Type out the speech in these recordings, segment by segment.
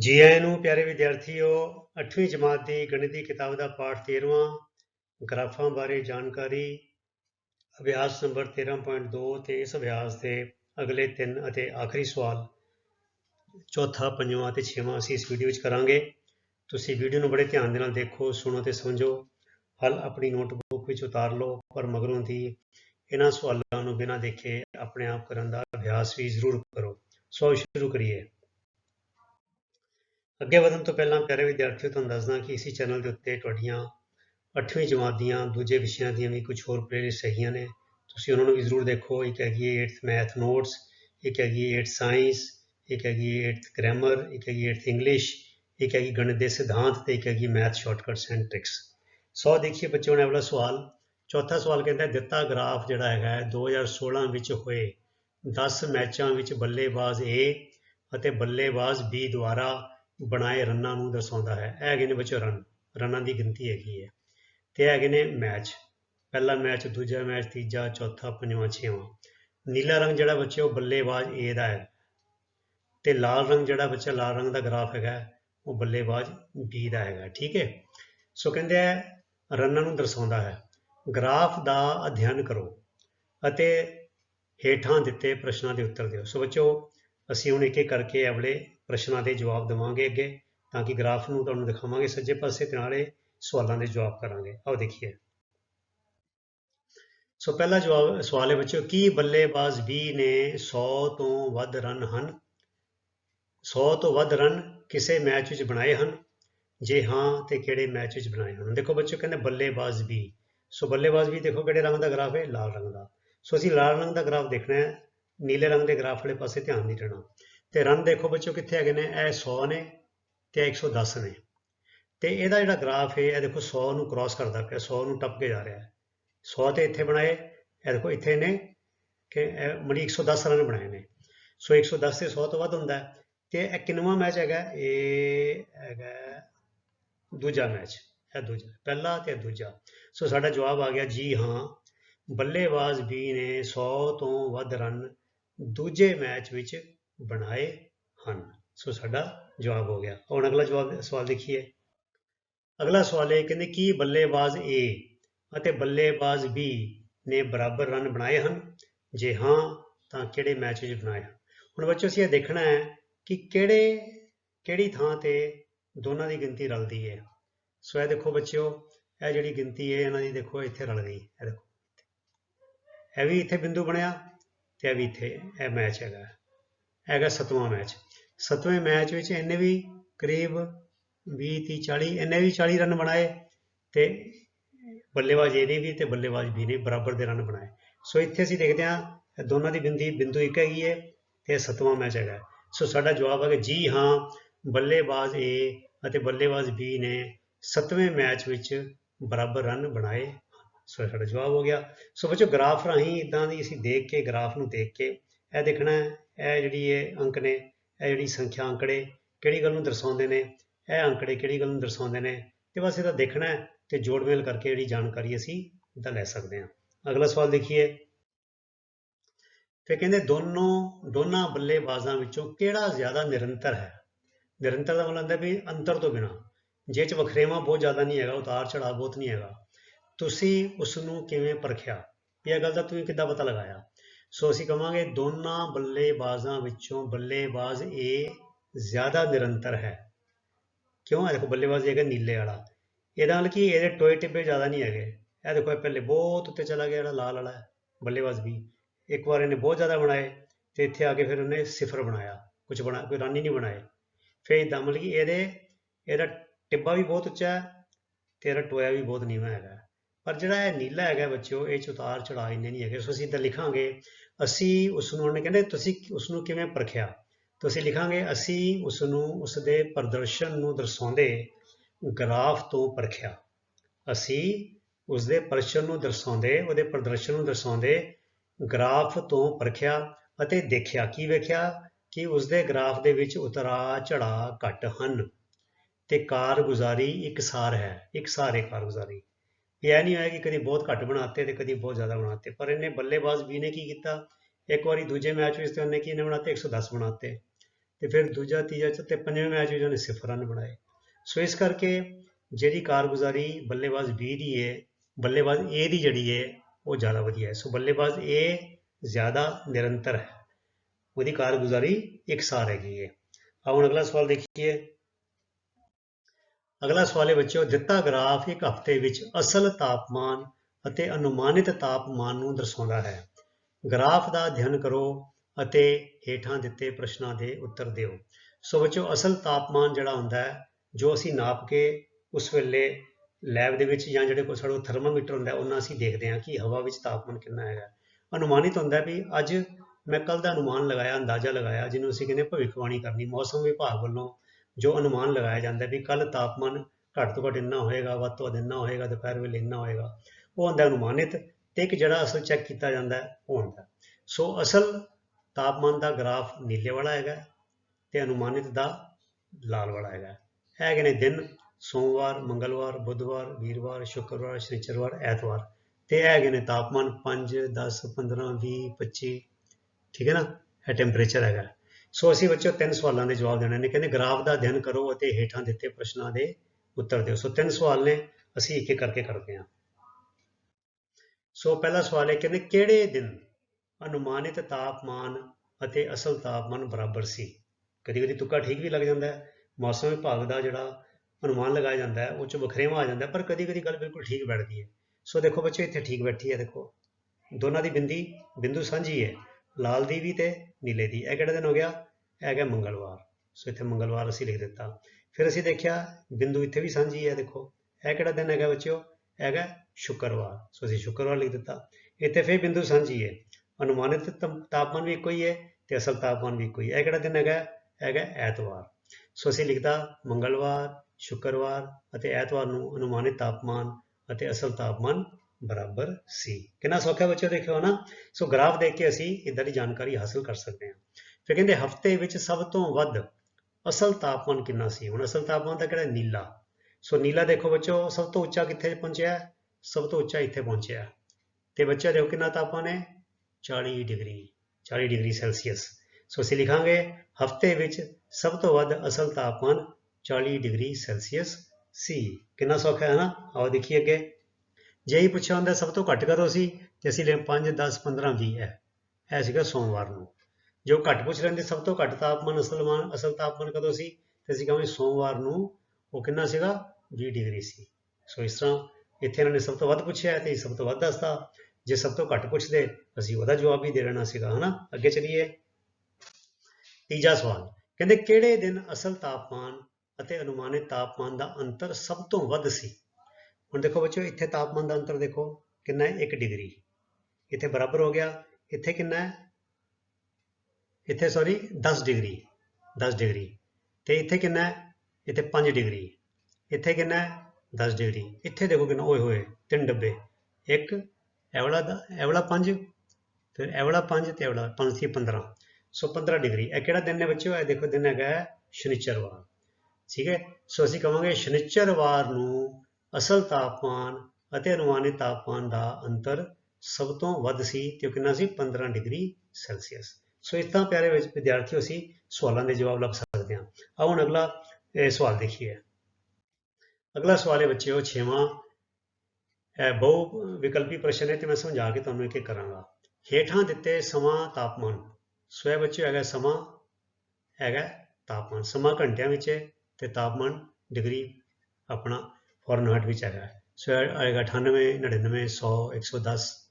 ਜੀ ਆਇਆਂ ਨੂੰ, ਪਿਆਰੇ ਵਿਦਿਆਰਥੀਓ 8ਵੀਂ ਜਮਾਤ ਦੀ ਗਣਿਤ ਦੀ ਕਿਤਾਬ ਦਾ ਪਾਠ 13ਵਾਂ ਗ੍ਰਾਫਾਂ ਬਾਰੇ ਜਾਣਕਾਰੀ, ਅਭਿਆਸ ਨੰਬਰ 13.2 ਤੇ ਇਸ ਅਭਿਆਸ ਦੇ ਅਗਲੇ ਤਿੰਨ ਅਤੇ ਆਖਰੀ ਸਵਾਲ, ਚੌਥਾ, ਪੰਜਵਾਂ ਤੇ ਛੇਵਾਂ ਅਸੀਂ ਇਸ ਵੀਡੀਓ ਵਿੱਚ ਕਰਾਂਗੇ। ਤੁਸੀਂ ਵੀਡੀਓ ਨੂੰ ਬੜੇ ਧਿਆਨ ਦੇ ਨਾਲ ਦੇਖੋ, ਸੁਣੋ ਤੇ ਸਮਝੋ। ਹੱਲ ਆਪਣੀ ਨੋਟਬੁੱਕ ਵਿੱਚ ਉਤਾਰ ਲਓ, ਪਰ ਮਗਰੋਂ ਦੀ ਇਹਨਾਂ ਸਵਾਲਾਂ ਨੂੰ ਬਿਨਾਂ ਦੇਖੇ ਆਪਣੇ ਆਪ ਕਰਨ ਦਾ ਅਭਿਆਸ ਵੀ ਜ਼ਰੂਰ ਕਰੋ। ਸੋ ਸ਼ੁਰੂ ਕਰੀਏ। ਅੱਗੇ ਵਧਣ ਤੋਂ ਪਹਿਲਾਂ ਪਿਆਰੇ ਵਿਦਿਆਰਥੀਓ, ਤੁਹਾਨੂੰ ਦੱਸਦਾ ਕਿ ਇਸੇ ਚੈਨਲ ਦੇ ਉੱਤੇ ਤੁਹਾਡੀਆਂ 8ਵੀਂ ਜਮਾਤ ਦੀਆਂ ਦੂਜੇ ਵਿਸ਼ਿਆਂ ਦੀਆਂ ਵੀ ਕੁਝ ਹੋਰ ਪਲੇਲਿਸਟ ਹੈਗੀਆਂ ਨੇ। ਤੁਸੀਂ ਉਹਨਾਂ ਨੂੰ ਵੀ ਜ਼ਰੂਰ ਦੇਖੋ। ਇੱਕ ਹੈਗੀ ਹੈ 8th ਮੈਥ ਨੋਟਸ ਇੱਕ ਹੈਗੀ ਹੈ 8th ਸਾਇੰਸ ਇੱਕ ਹੈਗੀ ਹੈ 8th ਗ੍ਰਾਮਰ ਇੱਕ ਹੈਗੀ ਹੈ 8th ਇੰਗਲਿਸ਼ ਇੱਕ ਹੈਗੀ ਗਣਿਤ ਦੇ ਸਿਧਾਂਤ ਤੇ ਇੱਕ ਹੈਗੀ math shortcuts and tricks so ਦੇਖੀਏ ਬੱਚਿਓ ਨੇ ਅਗਲਾ ਸਵਾਲ। ਚੌਥਾ ਸਵਾਲ ਕਹਿੰਦਾ ਦਿੱਤਾ ਗ੍ਰਾਫ ਜਿਹੜਾ ਹੈਗਾ ਹੈ 2016 ਵਿੱਚ ਹੋਏ 10 ਮੈਚਾਂ ਵਿੱਚ ਬੱਲੇਬਾਜ਼ A ਅਤੇ ਬੱਲੇਬਾਜ਼ B ਦੁਆਰਾ ਬਣਾਏ ਰਨਾਂ ਨੂੰ ਦਰਸਾਉਂਦਾ ਹੈ। ਇਹ ਹੈਗੇ ਨੇ ਬੱਚੋ ਰਨ। ਰਨਾਂ ਦੀ ਗਿਣਤੀ ਹੈਗੀ ਹੈ। ਤੇ ਹੈਗੇ ਨੇ ਮੈਚ। ਪਹਿਲਾ ਮੈਚ, ਦੂਜਾ ਮੈਚ, ਤੀਜਾ, ਚੌਥਾ, ਪੰਜਵਾਂ, ਛੇਵਾਂ। ਨੀਲਾ ਰੰਗ ਜਿਹੜਾ ਬੱਚੇ ਉਹ ਬੱਲੇਬਾਜ਼ ਏ ਦਾ ਹੈ। ਤੇ ਲਾਲ ਰੰਗ ਜਿਹੜਾ ਬੱਚਾ ਲਾਲ ਰੰਗ ਦਾ ਗ੍ਰਾਫ ਹੈਗਾ, ਉਹ ਬੱਲੇਬਾਜ਼ ਬੀ ਦਾ ਹੈਗਾ। ਠੀਕ ਹੈ? ਸੋ ਕਹਿੰਦੇ ਆ, ਰਨਾਂ ਨੂੰ ਦਰਸਾਉਂਦਾ ਹੈ। ਗ੍ਰਾਫ ਦਾ ਅਧਿਐਨ ਕਰੋ ਅਤੇ ਹੇਠਾਂ ਦਿੱਤੇ ਪ੍ਰਸ਼ਨਾਂ ਦੇ ਉੱਤਰ ਦਿਓ। ਸੋ ਬੱਚੋ ਅਸੀਂ ਹੁਣ ਇੱਕ ਇੱਕ ਕਰਕੇ ਅਗਲੇ ਪ੍ਰਸ਼ਨਾਂ ਦੇ ਜਵਾਬ ਦੇਵਾਂਗੇ ਅੱਗੇ, ਤਾਂ ਕਿ ਗ੍ਰਾਫ ਨੂੰ ਤੁਹਾਨੂੰ ਦਿਖਾਵਾਂਗੇ ਸੱਜੇ ਪਾਸੇ ਤੇ ਨਾਲੇ ਸਵਾਲਾਂ ਦੇ ਜਵਾਬ ਕਰਾਂਗੇ। ਆਓ ਦੇਖੀਏ। ਸੋ ਪਹਿਲਾ ਜਵਾਬ, ਸਵਾਲ ਹੈ ਬੱਚਿਓ, ਕੀ ਬੱਲੇਬਾਜ਼ B ਨੇ 100 ਤੋਂ ਵੱਧ ਰਨ ਹਨ? 100 ਤੋਂ ਵੱਧ ਰਨ ਕਿਸੇ ਮੈਚ ਵਿੱਚ ਬਣਾਏ ਹਨ? ਜੇ ਹਾਂ, ਤੇ ਕਿਹੜੇ ਮੈਚ ਵਿੱਚ ਬਣਾਏ ਹਨ? ਦੇਖੋ ਬੱਚਿਓ, ਕਹਿੰਦੇ ਬੱਲੇਬਾਜ਼ B ਸੋ ਬੱਲੇਬਾਜ਼ ਵੀ ਦੇਖੋ ਕਿਹੜੇ ਰੰਗ ਦਾ ਗ੍ਰਾਫ ਹੈ? ਲਾਲ ਰੰਗ ਦਾ। ਸੋ ਅਸੀਂ ਲਾਲ ਰੰਗ ਦਾ ਗ੍ਰਾਫ ਦੇਖਣਾ ਹੈ, ਨੀਲੇ ਰੰਗ ਦੇ ਗ੍ਰਾਫ ਵਾਲੇ ਪਾਸੇ ਧਿਆਨ ਨਹੀਂ ਦੇਣਾ। ਤੇ ਰਨ ਦੇਖੋ ਬੱਚਿਓ ਕਿੱਥੇ ਹੈਗੇ ਨੇ, ਇਹ 100 ਨੇ ਤੇ ਇਹ 110 ਨੇ। ਤੇ ਇਹਦਾ ਜਿਹੜਾ ਗ੍ਰਾਫ ਹੈ, ਇਹ ਦੇਖੋ 100 ਨੂੰ ਕ੍ਰਾਸ ਕਰਦਾ ਪਿਆ 100 ਨੂੰ ਟੱਪ ਕੇ ਜਾ ਰਿਹਾ। ਹੈ 100 ਤੇ ਇੱਥੇ ਬਣਾਏ, ਇਹ ਦੇਖੋ ਇੱਥੇ ਨੇ ਕਿ ਇਹ ਮੜੀ 110 ਰਨ ਬਣਾਏ ਨੇ। ਸੋ 110 ਤੇ 100 ਤੋਂ ਵੱਧ ਹੁੰਦਾ ਹੈ। ਤੇ ਇਹ ਕਿੰਨਵਾਂ ਮੈਚ ਹੈਗਾ? ਇਹ ਹੈਗਾ ਦੂਜਾ ਮੈਚ ਇਹ ਦੂਜਾ, ਪਹਿਲਾ ਤੇ ਦੂਜਾ। ਸੋ ਸਾਡਾ ਜਵਾਬ ਆ ਗਿਆ ਜੀ ਹਾਂ। ਬੱਲੇਬਾਜ਼ B ਨੇ 100 ਤੋਂ ਵੱਧ ਰਨ ਦੂਜੇ ਮੈਚ ਵਿੱਚ ਬਣਾਏ ਹਨ। ਸੋ ਸਾਡਾ ਜਵਾਬ ਹੋ ਗਿਆ। ਹੁਣ ਅਗਲਾ ਜਵਾਬ ਸਵਾਲ ਦੇਖੀਏ। ਅਗਲਾ ਸਵਾਲ ਇਹ ਕਹਿੰਦੇ, ਕੀ ਬੱਲੇਬਾਜ਼ A ਅਤੇ ਬੱਲੇਬਾਜ਼ B ਨੇ ਬਰਾਬਰ ਰਨ ਬਣਾਏ ਹਨ? ਜੇ ਹਾਂ, ਤਾਂ ਕਿਹੜੇ ਮੈਚ ਵਿੱਚ ਬਣਾਏ ਹਨ? ਹੁਣ ਬੱਚੋ ਅਸੀਂ ਇਹ ਦੇਖਣਾ ਹੈ ਕਿ ਕਿਹੜੇ ਕਿਹੜੀ ਥਾਂ ਤੇ ਦੋਨਾਂ ਦੀ ਗਿਣਤੀ ਰਲਦੀ ਹੈ। ਸੋ ਇਹ ਦੇਖੋ ਬੱਚਿਓ, ਇਹ ਜਿਹੜੀ ਗਿਣਤੀ ਹੈ, ਇਹਨਾਂ ਦੀ ਦੇਖੋ, ਇੱਥੇ ਰਲ ਗਈ। ਇਹ ਦੇਖੋ। ਇਹ ਵੀ ਇੱਥੇ ਬਿੰਦੂ ਬਣਿਆ ਤੇ ਇਹ ਵੀ ਇੱਥੇ ਇਹ ਮੈਚ ਹੈਗਾ। ਇਹ ਹੈਗਾ ਸਤਵਾਂ ਮੈਚ। ਸਤਵੇਂ ਮੈਚ ਵਿੱਚ ਇਹਨੇ ਵੀ ਕਰੀਬ 20 30 40 ਇਹਨੇ ਵੀ 40 ਰਨ ਬਣਾਏ ਤੇ ਬੱਲੇਬਾਜ਼ ਇਹ ਨੇ ਵੀ ਤੇ ਬੱਲੇਬਾਜ਼ B ਨੇ ਬਰਾਬਰ ਦੇ ਰਨ ਬਣਾਏ। ਸੋ ਇੱਥੇ ਅਸੀਂ ਦੇਖਦੇ ਹਾਂ, ਦੋਨਾਂ ਦੀ ਬਿੰਦੀ, ਬਿੰਦੂ ਇੱਕ ਹੈਗੀ ਹੈ ਤੇ ਇਹ ਸਤਵਾਂ ਮੈਚ ਹੈਗਾ। ਸੋ ਸਾਡਾ ਜਵਾਬ ਹੈ ਜੀ ਹਾਂ, ਬੱਲੇਬਾਜ਼ A ਅਤੇ ਬੱਲੇਬਾਜ਼ B ਨੇ ਸਤਵੇਂ ਮੈਚ ਵਿੱਚ ਬਰਾਬਰ ਰਨ ਬਣਾਏ। ਸੋ ਸਾਡਾ ਜਵਾਬ ਹੋ ਗਿਆ। ਸੋ ਬੱਚੋ, ਗ੍ਰਾਫ ਰਾਹੀਂ ਇਦਾਂ ਦੀ ਅਸੀਂ ਦੇਖ ਕੇ, ਗ੍ਰਾਫ ਨੂੰ ਦੇਖ ਕੇ ਇਹ ਦੇਖਣਾ ਹੈ ਇਹ ਜਿਹੜੀ ਇਹ ਅੰਕ ਨੇ, ਇਹ ਜਿਹੜੀ ਸੰਖਿਆ ਅੰਕੜੇ ਕਿਹੜੀ ਗੱਲ ਨੂੰ ਦਰਸਾਉਂਦੇ ਨੇ, ਇਹ ਅੰਕੜੇ ਕਿਹੜੀ ਗੱਲ ਨੂੰ ਦਰਸਾਉਂਦੇ ਨੇ, ਤੇ ਬਸ ਇਹਦਾ ਦੇਖਣਾ ਹੈ ਤੇ ਜੋੜਮੇਲ ਕਰਕੇ ਜਿਹੜੀ ਜਾਣਕਾਰੀ ਅਸੀਂ ਦਾ ਲੈ ਸਕਦੇ ਹਾਂ। ਅਗਲਾ ਸਵਾਲ ਦੇਖੀਏ। ਫਿਰ ਕਹਿੰਦੇ ਦੋਨੋਂ, ਦੋਨਾਂ ਬੱਲੇਬਾਜ਼ਾਂ ਵਿੱਚੋਂ ਕਿਹੜਾ ਜ਼ਿਆਦਾ ਨਿਰੰਤਰ ਹੈ? ਨਿਰੰਤਰ ਦਾ ਮਤਲਬ ਹੁੰਦਾ ਵੀ ਅੰਤਰ ਤੋਂ ਬਿਨਾ। ਜੇ ਚ ਵਖਰੇਵਾਂ ਬਹੁਤ ਜ਼ਿਆਦਾ ਨਹੀਂ ਹੈਗਾ, ਉਤਾਰ ਚੜਾਅ ਬਹੁਤ ਨਹੀਂ ਹੈਗਾ, ਤੁਸੀਂ ਉਸ ਨੂੰ ਕਿਵੇਂ ਪਰਖਿਆ? ਇਹ ਗੱਲ ਦਾ ਤੁਸੀਂ ਕਿੱਦਾਂ ਪਤਾ ਲਗਾਇਆ? ਸੋ ਅਸੀਂ ਕਹਾਂਗੇ ਦੋਨਾਂ ਬੱਲੇਬਾਜ਼ਾਂ ਵਿੱਚੋਂ ਬੱਲੇਬਾਜ਼ A ਜ਼ਿਆਦਾ ਨਿਰੰਤਰ ਹੈ। ਕਿਉਂ? ਹੈ ਦੇਖੋ, ਬੱਲੇਬਾਜ਼ ਹੈਗਾ ਨੀਲੇ ਵਾਲਾ। ਇਹਦਾ ਮਤਲਬ ਕਿ ਇਹਦੇ ਟੋਏ ਟਿੱਬੇ ਜ਼ਿਆਦਾ ਨਹੀਂ ਹੈਗੇ। ਇਹ ਦੇਖੋ, ਇਹ ਪਹਿਲੇ ਬਹੁਤ ਉੱਤੇ ਚਲਾ ਗਿਆ, ਜਿਹੜਾ ਲਾਲ ਵਾਲਾ ਬੱਲੇਬਾਜ਼ ਵੀ ਇੱਕ ਵਾਰ ਇਹਨੇ ਬਹੁਤ ਜ਼ਿਆਦਾ ਬਣਾਏ ਤੇ ਇੱਥੇ ਆ ਕੇ ਫਿਰ ਉਹਨੇ ਸਿਫਰ ਬਣਾਇਆ। ਕੁਝ ਬਣਾ, ਕੋਈ ਰਨ ਹੀ ਨਹੀਂ ਬਣਾਏ। ਫਿਰ ਇਦਾਂ ਮਤਲਬ ਕਿ ਇਹਦੇ, ਇਹਦਾ ਟਿੱਬਾ ਵੀ ਬਹੁਤ ਉੱਚਾ ਹੈ ਤੇ ਇਹਦਾ ਟੋਇਆ ਵੀ ਬਹੁਤ ਨੀਵਾਂ ਹੈਗਾ। ਪਰ ਜਿਹੜਾ ਇਹ ਨੀਲਾ ਹੈਗਾ ਬੱਚਿਓ, ਇਹ 'ਚ ਉਤਾਰ ਚੜਾਅ ਇੰਨੇ ਨਹੀਂ ਹੈਗੇ। ਸੋ ਅਸੀਂ ਤਾਂ ਲਿਖਾਂਗੇ, ਅਸੀਂ ਉਸ ਨੂੰ ਉਹਨੇ ਕਹਿੰਦੇ, ਤੁਸੀਂ ਉਸ ਨੂੰ ਕਿਵੇਂ ਪਰਖਿਆ? ਤੁਸੀਂ ਲਿਖਾਂਗੇ, ਅਸੀਂ ਉਸ ਨੂੰ ਉਸ ਦੇ ਪ੍ਰਦਰਸ਼ਨ ਨੂੰ ਦਰਸਾਉਂਦੇ ਗ੍ਰਾਫ ਤੋਂ ਪਰਖਿਆ। ਅਸੀਂ ਉਸ ਦੇ ਪ੍ਰਦਰਸ਼ਨ ਨੂੰ ਦਰਸਾਉਂਦੇ, ਉਹਦੇ ਪ੍ਰਦਰਸ਼ਨ ਨੂੰ ਦਰਸਾਉਂਦੇ ਗ੍ਰਾਫ ਤੋਂ ਪਰਖਿਆ ਅਤੇ ਦੇਖਿਆ। ਕੀ ਵੇਖਿਆ? ਕਿ ਉਸ ਦੇ ਗ੍ਰਾਫ ਦੇ ਵਿੱਚ ਉਤਰਾਅ ਚੜਾਅ ਘੱਟ ਹਨ। ਤੇ ਕਾਰਗੁਜ਼ਾਰੀ ਇਕਸਾਰ ਹੈ ਇਕਸਾਰ ਹੈ ਕਾਰਗੁਜ਼ਾਰੀ। ਇਹ ਨਹੀਂ ਹੋਇਆ ਕਿ ਕਦੀ ਬਹੁਤ ਘੱਟ ਬਣਾਤੇ ਤੇ ਕਦੀ ਬਹੁਤ ਜ਼ਿਆਦਾ ਬਣਾਤੇ, ਪਰ ਇਹਨੇ ਬੱਲੇਬਾਜ਼ ਵੀ ਨੇ ਕੀ ਕੀਤਾ? ਇੱਕ ਵਾਰੀ ਦੂਜੇ ਮੈਚ ਵਿੱਚ ਤੇ ਉਹਨੇ ਕੀ ਨੇ ਬਣਾਤੇ? 110 ਬਣਾਤੇ। ਤੇ ਫਿਰ ਦੂਜਾ, ਤੀਜਾ ਚ ਤੇ ਪੰਜਵੇਂ ਮੈਚ ਵਿੱਚ ਉਹਨੇ ਸਿਫਰ ਰਨ ਬਣਾਏ। ਸੋ ਇਸ ਕਰਕੇ ਜਿਹੜੀ ਕਾਰਗੁਜ਼ਾਰੀ ਬੱਲੇਬਾਜ਼ B ਦੀ ਹੈ ਬੱਲੇਬਾਜ਼ ਏ ਦੀ ਜਿਹੜੀ ਹੈ ਉਹ ਜ਼ਿਆਦਾ ਵਧੀਆ ਹੈ ਸੋ ਬੱਲੇਬਾਜ਼ ਏ ਜ਼ਿਆਦਾ ਨਿਰੰਤਰ ਹੈ। ਉਹਦੀ ਕਾਰਗੁਜ਼ਾਰੀ ਇਕਸਾਰ ਹੈਗੀ ਹੈ ਆਓ ਹੁਣ ਅਗਲਾ ਸਵਾਲ ਦੇਖੀਏ। ਅਗਲਾ ਸਵਾਲ ਹੈ ਬੱਚਿਓ, ਦਿੱਤਾ ਗ੍ਰਾਫ ਇੱਕ ਹਫ਼ਤੇ ਵਿੱਚ ਅਸਲ ਤਾਪਮਾਨ ਅਤੇ ਅਨੁਮਾਨਿਤ ਤਾਪਮਾਨ ਨੂੰ ਦਰਸਾਉਂਦਾ ਹੈ। ਗ੍ਰਾਫ ਦਾ ਅਧਿਐਨ ਕਰੋ ਅਤੇ ਹੇਠਾਂ ਦਿੱਤੇ ਪ੍ਰਸ਼ਨਾਂ ਦੇ ਉੱਤਰ ਦਿਓ। ਸੋ ਬੱਚਿਓ, ਅਸਲ ਤਾਪਮਾਨ ਜਿਹੜਾ ਹੁੰਦਾ ਹੈ, ਜੋ ਅਸੀਂ ਨਾਪ ਕੇ ਉਸ ਵੇਲੇ ਲੈਬ ਦੇ ਵਿੱਚ ਜਾਂ ਜਿਹੜੇ ਕੋਲ ਸਾਡੇ ਕੋਲ ਥਰਮਾਮੀਟਰ ਹੁੰਦਾ, ਉਹਨਾਂ ਅਸੀਂ ਦੇਖਦੇ ਹਾਂ ਕਿ ਹਵਾ ਵਿੱਚ ਤਾਪਮਾਨ ਕਿੰਨਾ ਹੈਗਾ। ਅਨੁਮਾਨਿਤ ਹੁੰਦਾ ਵੀ ਅੱਜ ਮੈਂ ਕੱਲ ਦਾ ਅਨੁਮਾਨ ਲਗਾਇਆ, ਅੰਦਾਜ਼ਾ ਲਗਾਇਆ, ਜਿਹਨੂੰ ਅਸੀਂ ਕਹਿੰਦੇ ਭਵਿੱਖਬਾਣੀ ਕਰਨੀ, ਮੌਸਮ ਵਿਭਾਗ ਵੱਲੋਂ ਜੋ ਅਨੁਮਾਨ ਲਗਾਇਆ ਜਾਂਦਾ ਵੀ ਕੱਲ ਤਾਪਮਾਨ ਘੱਟ ਤੋਂ ਘੱਟ ਇੰਨਾ ਹੋਏਗਾ, ਵੱਧ ਤੋਂ ਵੱਧ ਇੰਨਾ ਹੋਏਗਾ, ਦੁਪਹਿਰ ਵੇਲੇ ਇੰਨਾ ਹੋਏਗਾ, ਉਹ ਹੁੰਦਾ ਅਨੁਮਾਨਿਤ ਤੇ ਇੱਕ ਜਿਹੜਾ ਅਸਲ ਚੈੱਕ ਕੀਤਾ ਜਾਂਦਾ ਉਹ ਹੁੰਦਾ ਸੋ ਅਸਲ ਤਾਪਮਾਨ ਦਾ ਗ੍ਰਾਫ ਨੀਲੇ ਵਾਲਾ ਹੈਗਾ ਤੇ ਅਨੁਮਾਨਿਤ ਦਾ ਲਾਲ ਵਾਲਾ ਹੈਗਾ ਹੈਗੇ ਨੇ ਦਿਨ? ਸੋਮਵਾਰ, ਮੰਗਲਵਾਰ, ਬੁੱਧਵਾਰ, ਵੀਰਵਾਰ, ਸ਼ੁੱਕਰਵਾਰ, ਸ਼ਨੀਚਰਵਾਰ, ਐਤਵਾਰ। ਤੇ ਹੈਗੇ ਨੇ ਤਾਪਮਾਨ 5 10 15 20 25 ਠੀਕ ਹੈ ਨਾ? ਇਹ ਟੈਂਪਰੇਚਰ ਹੈਗਾ ਸੋ ਅਸੀਂ ਬੱਚਿਓ ਤਿੰਨ ਸਵਾਲਾਂ ਦੇ ਜਵਾਬ ਦੇਣੇ ਨੇ। ਕਹਿੰਦੇ ਗ੍ਰਾਫ ਦਾ ਅਧਿਐਨ ਕਰੋ ਅਤੇ ਹੇਠਾਂ ਦਿੱਤੇ ਪ੍ਰਸ਼ਨਾਂ ਦੇ ਉੱਤਰ ਦਿਓ। ਸੋ ਤਿੰਨ ਸਵਾਲ ਨੇ, ਅਸੀਂ ਇੱਕ ਇੱਕ ਕਰਕੇ ਕਰਦੇ ਹਾਂ। ਸੋ ਪਹਿਲਾ ਸਵਾਲ ਹੈ, ਕਹਿੰਦੇ ਕਿਹੜੇ ਦਿਨ ਅਨੁਮਾਨਿਤ ਤਾਪਮਾਨ ਅਤੇ ਅਸਲ ਤਾਪਮਾਨ ਬਰਾਬਰ ਸੀ? ਕਦੀ ਕਦੀ ਤੁੱਕਾ ਠੀਕ ਵੀ ਲੱਗ ਜਾਂਦਾ ਹੈ, ਮੌਸਮ ਵਿਭਾਗ ਦਾ ਜਿਹੜਾ ਅਨੁਮਾਨ ਲਗਾਇਆ ਜਾਂਦਾ ਹੈ, ਉਹ ਚ ਵਖਰੇਵਾਂ ਆ ਜਾਂਦਾ ਪਰ ਕਦੀ ਕਦੀ ਗੱਲ ਬਿਲਕੁਲ ਠੀਕ ਬੈਠਦੀ ਹੈ। ਸੋ ਦੇਖੋ ਬੱਚੇ ਇੱਥੇ ਠੀਕ ਬੈਠੀ ਹੈ, ਦੇਖੋ। ਦੋਨਾਂ ਦੀ ਬਿੰਦੀ ਬਿੰਦੂ ਸਾਂਝੀ ਹੈ, ਲਾਲ ਦੀ ਵੀ ਤੇ ਨੀਲੇ ਦੀ। ਇਹ ਕਿਹੜਾ ਦਿਨ ਹੋ ਗਿਆ? ਇਹ ਹੈਗਾ ਮੰਗਲਵਾਰ। ਸੋ ਇੱਥੇ ਮੰਗਲਵਾਰ ਅਸੀਂ ਲਿਖ ਦਿੱਤਾ। ਫਿਰ ਅਸੀਂ ਦੇਖਿਆ, ਬਿੰਦੂ ਇੱਥੇ ਵੀ ਸਾਂਝੀ ਹੈ, ਦੇਖੋ। ਇਹ ਕਿਹੜਾ ਦਿਨ ਹੈਗਾ ਬੱਚਿਓ? ਇਹ ਹੈਗਾ ਸ਼ੁੱਕਰਵਾਰ। ਸੋ ਅਸੀਂ ਸ਼ੁੱਕਰਵਾਰ ਲਿਖ ਦਿੱਤਾ। ਇੱਥੇ ਫਿਰ ਬਿੰਦੂ ਸਾਂਝੀ ਹੈ। ਅਨੁਮਾਨਿਤ ਤਾਪਮਾਨ ਵੀ ਇੱਕੋ ਹੀ ਹੈ ਤੇ ਅਸਲ ਤਾਪਮਾਨ ਵੀ ਇੱਕੋ ਹੀ ਹੈ। ਇਹ ਕਿਹੜਾ ਦਿਨ ਹੈਗਾ? ਇਹ ਹੈਗਾ ਐਤਵਾਰ। ਸੋ ਅਸੀਂ ਲਿਖਦਾ ਮੰਗਲਵਾਰ, ਸ਼ੁੱਕਰਵਾਰ ਅਤੇ ਐਤਵਾਰ ਨੂੰ ਅਨੁਮਾਨਿਤ ਤਾਪਮਾਨ ਅਤੇ ਅਸਲ ਤਾਪਮਾਨ ਬਰਾਬਰ ਸੀ। ਕਿੰਨਾ ਸੌਖਾ ਬੱਚੇ ਦੇਖਿਓ ਨਾ ਸੋ ਗ੍ਰਾਫ ਦੇਖ ਕੇ ਅਸੀਂ ਇਦਾਂ ਦੀ ਜਾਣਕਾਰੀ ਹਾਸਲ ਕਰ ਸਕਦੇ ਹਾਂ। ਫਿਰ ਕਹਿੰਦੇ ਹਫ਼ਤੇ ਵਿੱਚ ਸਭ ਤੋਂ ਵੱਧ ਅਸਲ ਤਾਪਮਾਨ ਕਿੰਨਾ ਸੀ? ਹੁਣ ਅਸਲ ਤਾਪਮਾਨ ਤਾਂ ਕਿਹੜਾ ਨੀਲਾ। ਸੋ ਨੀਲਾ ਦੇਖੋ ਬੱਚੋ ਸਭ ਤੋਂ ਉੱਚਾ ਕਿੱਥੇ ਪਹੁੰਚਿਆ? ਸਭ ਤੋਂ ਉੱਚਾ ਇੱਥੇ ਪਹੁੰਚਿਆ। ਹੈ। ਤੇ ਬੱਚਾ ਦੇਖੋ ਕਿੰਨਾ ਤਾਪਮਾਨ ਹੈ? 40 ਡਿਗਰੀ 40 ਡਿਗਰੀ ਸੈਲਸੀਅਸ। ਸੋ ਅਸੀਂ ਲਿਖਾਂਗੇ ਹਫ਼ਤੇ ਵਿੱਚ ਸਭ ਤੋਂ ਵੱਧ ਅਸਲ ਤਾਪਮਾਨ 40 ਡਿਗਰੀ ਸੈਲਸੀਅਸ ਸੀ। ਕਿੰਨਾ ਸੌਖਾ ਹੈ ਨਾ ਆਓ ਦੇਖੀਏ ਅੱਗੇ। ਜੇ ਹੀ ਪੁੱਛਿਆ ਹੁੰਦਾ ਸਭ ਤੋਂ ਘੱਟ ਕਦੋਂ ਸੀ, ਤੇ ਅਸੀਂ ਲੈ 5 10 15 20 ਹੈ। ਇਹ ਸੀਗਾ ਸੋਮਵਾਰ ਨੂੰ। ਜੋ ਘੱਟ ਪੁੱਛ ਲੈਂਦੇ ਸਭ ਤੋਂ ਘੱਟ ਤਾਪਮਾਨ, ਅਸਲ ਮਾਨ, ਅਸਲ ਤਾਪਮਾਨ ਕਦੋਂ ਸੀ, ਤੇ ਅਸੀਂ ਕਹਾਂਗੇ ਸੋਮਵਾਰ ਨੂੰ, ਉਹ ਕਿੰਨਾ ਸੀਗਾ? 20 ਡਿਗਰੀ ਸੀ। ਸੋ ਇਸ ਤਰ੍ਹਾਂ ਇੱਥੇ ਇਹਨਾਂ ਨੇ ਸਭ ਤੋਂ ਵੱਧ ਪੁੱਛਿਆ ਤੇ ਸਭ ਤੋਂ ਵੱਧ ਦੱਸਦਾ ਜੇ ਸਭ ਤੋਂ ਘੱਟ ਪੁੱਛਦੇ, ਅਸੀਂ ਉਹਦਾ ਜਵਾਬ ਵੀ ਦੇ ਰਹਿਣਾ ਸੀਗਾ, ਹਨਾ? ਅੱਗੇ ਚਲੀਏ। ਤੀਜਾ ਸਵਾਲ, ਕਹਿੰਦੇ ਕਿਹੜੇ ਦਿਨ ਅਸਲ ਤਾਪਮਾਨ ਅਤੇ ਅਨੁਮਾਨਿਤ ਤਾਪਮਾਨ ਦਾ ਅੰਤਰ ਸਭ ਤੋਂ ਵੱਧ ਸੀ? ਹੁਣ ਦੇਖੋ ਬੱਚਿਓ, ਇੱਥੇ ਤਾਪਮਾਨ ਦਾ ਅੰਤਰ ਦੇਖੋ, ਕਿੰਨਾ ਹੈ? 1 ਡਿਗਰੀ। ਇੱਥੇ ਬਰਾਬਰ ਹੋ ਗਿਆ। ਇੱਥੇ ਕਿੰਨਾ ਹੈ? ਇੱਥੇ ਸੌਰੀ 10 ਡਿਗਰੀ। 10 ਡਿਗਰੀ। ਤੇ ਇੱਥੇ ਕਿੰਨਾ ਹੈ? ਇੱਥੇ 5 ਡਿਗਰੀ। ਇੱਥੇ ਕਿੰਨਾ ਹੈ? 10 ਡਿਗਰੀ। ਇੱਥੇ ਦੇਖੋ ਕਿੰਨਾ, ਓਏ ਹੋਏ, ਤਿੰਨ ਡੱਬੇ। ਇੱਕ, ਐਵਲਾ ਵਾਲਾ ਦਾ ਇਹ 5 ਫਿਰ ਐਵਲਾ ਵਾਲਾ 5 ਤੇ ਇਹ 5 ਸੀ 15 ਸੋ 15 ਡਿਗਰੀ। ਇਹ ਕਿਹੜਾ ਦਿਨ ਹੈ ਬੱਚਿਓ? ਇਹ ਦੇਖੋ ਦਿਨ ਹੈਗਾ ਹੈ ਸ਼ਨੀਚਰਵਾਰ। ਠੀਕ ਹੈ? ਸੋ ਅਸੀਂ ਕਹਾਂਗੇ ਸ਼ਨੀਚਰਵਾਰ ਨੂੰ ਅਸਲ ਤਾਪਮਾਨ ਅਤੇ ਅਨੁਮਾਨਿਤ ਤਾਪਮਾਨ ਦਾ ਅੰਤਰ ਸਭ ਤੋਂ ਵੱਧ ਸੀ ਤੇ ਉਹ ਕਿੰਨਾ ਸੀ? 15 ਡਿਗਰੀ ਸੈਲਸੀਅਸ। ਸੋ ਇਸ ਤਰ੍ਹਾਂ ਪਿਆਰੇ ਵਿੱਚ ਵਿਦਿਆਰਥੀਓ, ਅਸੀਂ ਸਵਾਲਾਂ ਦੇ ਜਵਾਬ ਲੱਭ ਸਕਦੇ ਹਾਂ। ਆਓ ਹੁਣ ਅਗਲਾ ਸਵਾਲ ਦੇਖੀਏ। ਅਗਲਾ ਸਵਾਲ ਹੈ ਬੱਚਿਓ, ਛੇਵਾਂ। ਬਹੁ ਵਿਕਲਪੀ ਪ੍ਰਸ਼ਨ ਹੈ ਤੇ ਮੈਂ ਸਮਝਾ ਕੇ ਤੁਹਾਨੂੰ ਇੱਕ ਇੱਕ ਕਰਾਂਗਾ। ਹੇਠਾਂ ਦਿੱਤੇ ਸਮਾਂ ਤਾਪਮਾਨ। ਸੋ ਇਹ ਬੱਚਿਓ ਹੈਗਾ ਸਮਾਂ, ਹੈਗਾ ਤਾਪਮਾਨ। ਸਮਾਂ ਘੰਟਿਆਂ ਵਿੱਚ ਹੈ ਤੇ ਤਾਪਮਾਨ ਡਿਗਰੀ ਆਪਣਾ ਫਾਰਨਹਾਈਟ ਵਿੱਚ ਹੈਗਾ। ਸੋ ਇਹ ਆਏਗਾ 98 99 100 110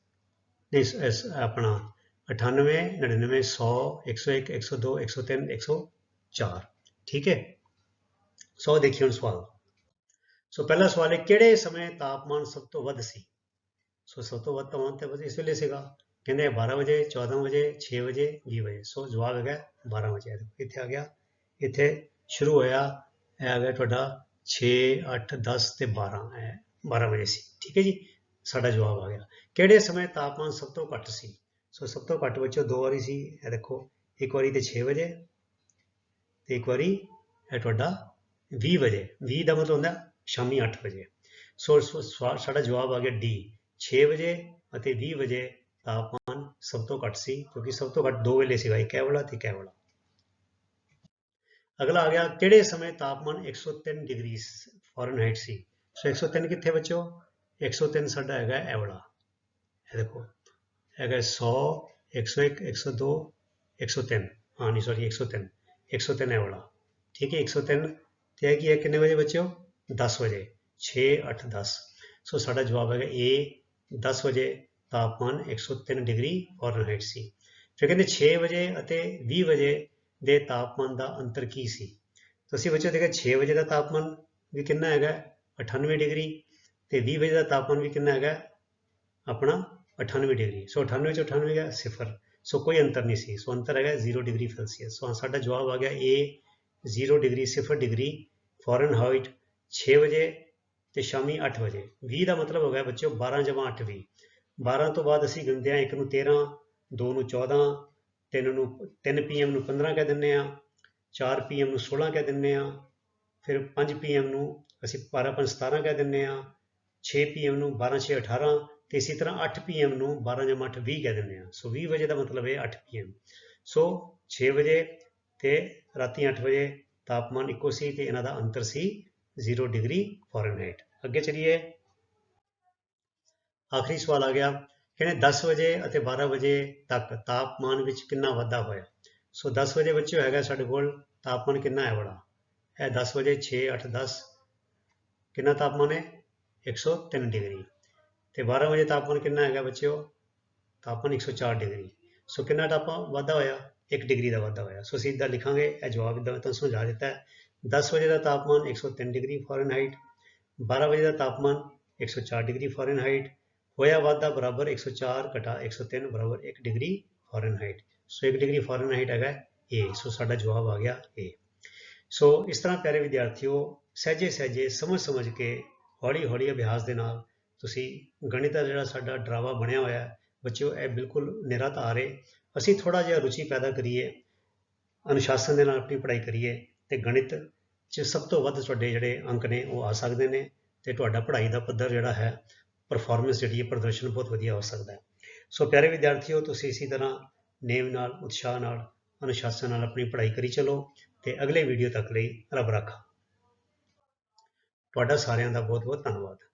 ਨਹੀਂ, ਸ- ਇਸ, ਆਪਣਾ 98 99 100 101 102 103 104 ਠੀਕ ਹੈ? ਸੋ ਦੇਖਿਓ ਹੁਣ ਸਵਾਲ। ਸੋ ਪਹਿਲਾ ਸਵਾਲ ਹੈ ਕਿਹੜੇ ਸਮੇਂ ਤਾਪਮਾਨ ਸਭ ਤੋਂ ਵੱਧ ਸੀ? ਸੋ ਸਭ ਤੋਂ ਵੱਧ ਤਾਪਮਾਨ ਤੇ ਵੱਧ ਇਸ ਵੇਲੇ ਸੀਗਾ। ਕਹਿੰਦੇ 12 ਵਜੇ 14 ਵਜੇ 6 ਵਜੇ 20 ਵਜੇ। ਸੋ ਜਵਾਬ ਹੈਗਾ 12 ਵਜੇ। ਇੱਥੇ ਆ ਗਿਆ। ਇੱਥੇ ਸ਼ੁਰੂ ਹੋਇਆ, ਇਹ ਆ ਗਿਆ ਤੁਹਾਡਾ 6 8 10 ਤੇ 12 ਹੈ 12 ਵਜੇ ਸੀ। ਠੀਕ ਹੈ ਜੀ? ਸਾਡਾ ਜਵਾਬ ਆ ਗਿਆ। ਕਿਹੜੇ ਸਮੇਂ ਤਾਪਮਾਨ ਸਭ ਤੋਂ ਘੱਟ ਸੀ? ਸੋ ਸਭ ਤੋਂ ਘੱਟ ਵਿੱਚੋਂ ਦੋ ਵਾਰੀ ਸੀ। ਇਹ ਦੇਖੋ, ਇੱਕ ਵਾਰੀ ਤੇ 6 ਵਜੇ ਤੇ ਇੱਕ ਵਾਰੀ ਇਹ ਤੁਹਾਡਾ 20 ਵਜੇ। 20 ਦਾ ਮਤਲਬ ਹੁੰਦਾ ਸ਼ਾਮੀ 8 ਵਜੇ। ਸੋ ਸਵਾ- ਸਾਡਾ ਜਵਾਬ ਆ ਗਿਆ ਡੀ। 6 ਵਜੇ ਅਤੇ 20 ਵਜੇ ਤਾਪਮਾਨ ਸਭ ਤੋਂ ਘੱਟ ਸੀ, ਕਿਉਂਕਿ ਸਭ ਤੋਂ ਘੱਟ ਦੋ ਵੇਲੇ ਸੀਗਾ ਇੱਕ ਇਹ ਵਾਲਾ ਤੇ ਇੱਕ ਇਹ ਵਾਲਾ ਅਗਲਾ ਆ ਗਿਆ ਕਿਹੜੇ ਸਮੇਂ ਤਾਪਮਾਨ 103 ਡਿਗਰੀ ਫਾਰਨਹਾਈਟ ਸੀ ਸੋ 103 ਕਿੱਥੇ ਬੱਚੋ 103 ਸਾਡਾ ਹੈਗਾ ਇਹ ਵਾਲਾ ਇਹ ਦੇਖੋ ਹੈਗਾ 100 101 102 103 ਹਾਂ ਨਹੀਂ ਸੌਰੀ 103 103 ਇਹ ਵਾਲਾ ਠੀਕ ਹੈ 103 ਤੇ ਇਹ ਕੀ ਹੈ ਕਿੰਨੇ ਵਜੇ ਬੱਚਿਓ 10 ਵਜੇ 6 8 10 ਸੋ ਸਾਡਾ ਜਵਾਬ ਹੈਗਾ A 10 ਵਜੇ ਤਾਪਮਾਨ 103 ਡਿਗਰੀ ਫਾਰਨਹਾਈਟ ਸੀ ਫਿਰ ਕਹਿੰਦੇ 6 ਵਜੇ ਅਤੇ 20 ਵਜੇ ਦੇ ਤਾਪਮਾਨ ਦਾ ਅੰਤਰ ਕੀ ਸੀ? ਤੁਸੀਂ ਬੱਚਿਓ ਦੇਖਿਆ 6 ਵਜੇ ਦਾ ਤਾਪਮਾਨ ਵੀ ਕਿੰਨਾ ਹੈਗਾ? 98 ਡਿਗਰੀ। ਤੇ 20 ਵਜੇ ਦਾ ਤਾਪਮਾਨ ਵੀ ਕਿੰਨਾ ਹੈਗਾ? ਆਪਣਾ 98 ਡਿਗਰੀ। ਸੋ 98 ਚ 98 ਗਿਆ ਸਿਫਰ। ਸੋ ਕੋਈ ਅੰਤਰ ਨਹੀਂ ਸੀ। ਸੋ ਅੰਤਰ ਹੈਗਾ 0 ਡਿਗਰੀ ਸੈਲਸੀਅਸ। ਸੋ ਸਾਡਾ ਜਵਾਬ ਆ ਗਿਆ A 0 ਡਿਗਰੀ ਸਿਫਰ ਡਿਗਰੀ ਫਾਰਨਹਾਈਟ 6 ਵਜੇ ਤੇ ਸ਼ਾਮੀ 8 ਵਜੇ। 20 ਦਾ ਮਤਲਬ ਹੋ ਗਿਆ ਬੱਚਿਓ 12 ਜਮਾ 8 20 12 ਤੋਂ ਬਾਅਦ ਅਸੀਂ ਗਿਣਦੇ ਹਾਂ 1 ਨੂੰ 13 2 ਨੂੰ 14 3 ਨੂੰ 3 ਪੀਐਮ ਨੂੰ 15 ਕਹਿ ਦਿੰਨੇ ਆ 4 ਪੀਐਮ ਨੂੰ 16 ਕਹਿ ਦਿੰਨੇ ਆ ਫਿਰ 5 ਪੀਐਮ ਨੂੰ ਅਸੀਂ 12 5 17 ਕਹਿ ਦਿੰਨੇ ਆ 6 ਪੀਐਮ ਨੂੰ 12 6 18 ਤੇ ਇਸੇ ਤਰ੍ਹਾਂ 8 ਪੀਐਮ ਨੂੰ 12 ਜਮਾ 8 20 ਕਹਿ ਦਿੰਦੇ ਆ ਸੋ 20 ਵਜੇ ਦਾ ਮਤਲਬ ਹੈ 8 ਪੀਐਮ। ਸੋ 6 ਵਜੇ ਤੇ ਰਾਤੀ 8 ਵਜੇ ਤਾਪਮਾਨ ਇੱਕੋ ਸੀ ਤੇ ਇਹਨਾਂ ਦਾ ਅੰਤਰ ਸੀ 0 ਡਿਗਰੀ ਫਾਰਨਹਾਈਟ। ਅੱਗੇ ਚਲੀਏ। ਆਖਰੀ ਸਵਾਲ ਆ ਗਿਆ। ਕਹਿੰਦੇ 10 ਵਜੇ ਅਤੇ 12 ਵਜੇ ਤੱਕ ਤਾਪਮਾਨ ਵਿੱਚ ਕਿੰਨਾ ਵਾਧਾ ਹੋਇਆ? ਸੋ 10 ਵਜੇ ਬੱਚਿਓ, ਹੈਗਾ ਸਾਡੇ ਕੋਲ ਤਾਪਮਾਨ ਕਿੰਨਾ ਹੈ ਬੜਾ? ਇਹ 10 ਵਜੇ 6 8 10 ਕਿੰਨਾ ਤਾਪਮਾਨ ਹੈ? 103 ਡਿਗਰੀ। ਤੇ 12 ਵਜੇ ਤਾਪਮਾਨ ਕਿੰਨਾ ਹੈਗਾ ਬੱਚਿਓ? ਤਾਪਮਾਨ 104 ਡਿਗਰੀ। ਸੋ ਕਿੰਨਾ ਤਾਪਾ ਵਾਧਾ ਹੋਇਆ? 1 ਡਿਗਰੀ ਦਾ ਵਾਧਾ ਹੋਇਆ। ਸੋ ਸਿੱਧਾ ਲਿਖਾਂਗੇ, ਇਹ ਜਵਾਬ ਇਦਾਂ ਮੈਂ ਤੁਹਾਨੂੰ ਸਮਝਾ ਦਿੱਤਾ ਹੈ। 10 ਵਜੇ ਦਾ ਤਾਪਮਾਨ 103 ਡਿਗਰੀ ਫਾਰਨਹਾਈਟ 12 ਵਜੇ ਦਾ ਤਾਪਮਾਨ 104 ਡਿਗਰੀ ਫਾਰਨਹਾਈਟ ਹੋਇਆ ਵਾਧਾ ਬਰਾਬਰ 104 ਘਟਾ 103 ਬਰਾਬਰ 1 degree Fahrenheit. So 1 degree Fahrenheit ਹੈਗਾ A, ਸੋ ਸਾਡਾ ਜਵਾਬ ਆ ਗਿਆ A ਸੋ ਇਸ ਤਰ੍ਹਾਂ ਪਿਆਰੇ ਵਿਦਿਆਰਥੀਓ, ਸਹਿਜੇ ਸਹਿਜੇ, ਸਮਝ ਸਮਝ ਕੇ, ਹੌਲੀ ਹੌਲੀ ਅਭਿਆਸ ਦੇ ਨਾਲ ਤੁਸੀਂ ਗਣਿਤ ਦਾ ਜਿਹੜਾ ਸਾਡਾ ਡਰਾਵਾ ਬਣਿਆ ਹੋਇਆ ਹੈ, ਬੱਚਿਓ, ਇਹ ਬਿਲਕੁਲ ਨਿਰਾਤ ਆ ਰਹੇ ਅਸੀਂ ਥੋੜਾ ਜਿਹਾ ਰੁਚੀ ਪੈਦਾ ਕਰੀਏ, ਅਨੁਸ਼ਾਸਨ ਦੇ ਨਾਲ ਆਪਣੀ ਪੜ੍ਹਾਈ ਕਰੀਏ ਤੇ ਗਣਿਤ 'ਚ ਸਭ ਤੋਂ ਵੱਧ ਤੁਹਾਡੇ ਜਿਹੜੇ ਅੰਕ ਨੇ ਉਹ ਆ ਸਕਦੇ ਨੇ ਤੇ ਤੁਹਾਡਾ ਪੜ੍ਹਾਈ ਦਾ ਪੱਧਰ ਜਿਹੜਾ ਹੈ ਪਰਫਾਰਮੈਂਸ ਜਿਹੜੀ ਹੈ, ਪ੍ਰਦਰਸ਼ਨ ਬਹੁਤ ਵਧੀਆ ਹੋ ਸਕਦਾ ਹੈ। ਸੋ ਪਿਆਰੇ ਵਿਦਿਆਰਥੀਓ, ਤੁਸੀਂ ਇਸੇ ਤਰ੍ਹਾਂ ਨੇਮ ਨਾਲ, ਉਤਸ਼ਾਹ ਨਾਲ, ਅਨੁਸ਼ਾਸਨ ਨਾਲ ਆਪਣੀ ਪੜ੍ਹਾਈ ਕਰੀ ਚਲੋ ਤੇ ਅਗਲੇ ਵੀਡੀਓ ਤੱਕ ਲਈ ਰੱਬ ਰਾਖਾ। ਤੁਹਾਡਾ ਸਾਰਿਆਂ ਦਾ ਬਹੁਤ ਬਹੁਤ ਧੰਨਵਾਦ।